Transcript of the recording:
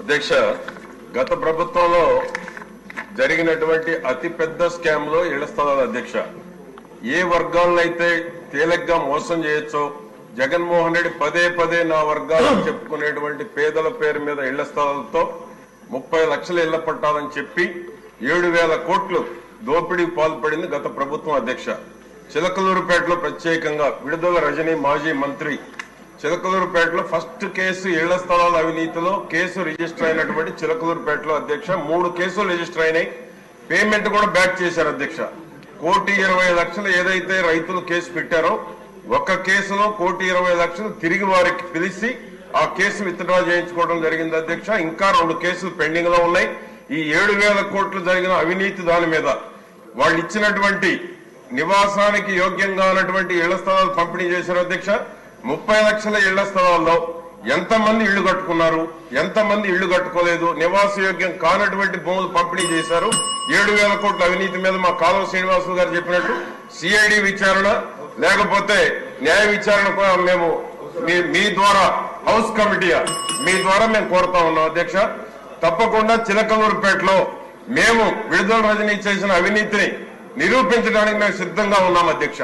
అధ్యక్ష గత ప్రభుత్వంలో జరిగినటువంటి అతి పెద్ద స్కామ్లో ఇళ్ళ స్థలాల అధ్యక్ష. ఏ వర్గాలనైతే తేలిగ్గా మోసం చేయొచ్చో జగన్మోహన్ రెడ్డి పదే పదే నా వర్గాలు చెప్పుకునేటువంటి పేదల పేరు మీద ఇళ్ళ స్థలాలతో ముప్పై లక్షల ఇళ్ళ పట్టాలని చెప్పి ఏడు వేల కోట్లు దోపిడీకి పాల్పడింది గత ప్రభుత్వం అధ్యక్ష. చిలకలూరుపేటలో ప్రత్యేకంగా విడుదల రజనీ మాజీ మంత్రి చిలకలూరుపేటలో ఫస్ట్ కేసు ఇళ్ళ స్థలాల అవినీతిలో కేసు రిజిస్టర్ అయినటువంటి చిలకలూరుపేటలో అధ్యక్ష. మూడు కేసులు రిజిస్టర్ అయినాయి. పేమెంట్ కూడా బ్యాక్ చేశారు అధ్యక్ష. కోటి ఇరవై లక్షలు ఏదైతే రైతులు కేసు పెట్టారో ఒక కేసులో కోటి ఇరవై లక్షలు తిరిగి వారికి పిలిచి ఆ కేసు విత్డ్రా చేయించుకోవడం జరిగింది అధ్యక్ష. ఇంకా రెండు కేసులు పెండింగ్లో ఉన్నాయి. ఈ ఏడు వేల కోట్లు జరిగిన అవినీతి దాని మీద వాళ్ళు ఇచ్చినటువంటి నివాసానికి యోగ్యంగా ఉన్నటువంటి ఇళ్ళ స్థలాలు పంపిణీ చేశారు అధ్యక్ష. ముప్పై లక్షల ఇళ్ళ స్థలాల్లో ఎంతమంది ఇళ్ళు కట్టుకున్నారు? ఎంతమంది ఇళ్ళు కట్టుకోలేదు? నివాస యోగ్యం కానటువంటి భూములు పంపిణీ చేశారు. ఏడు వేల కోట్ల అవినీతి మీద మా కాలువ శ్రీనివాసులు గారు చెప్పినట్టు సిఐడి విచారణ లేకపోతే న్యాయ విచారణ కూడా మేము మీ- మీ ద్వారా హౌస్ కమిటీ మీ ద్వారా మేము కోరుతా ఉన్నాం అధ్యక్ష. తప్పకుండా చిలకలూరుపేటలో మేము విడుదల రజనీ చేసిన అవినీతిని నిరూపించడానికి మేము సిద్ధంగా ఉన్నాం అధ్యక్ష.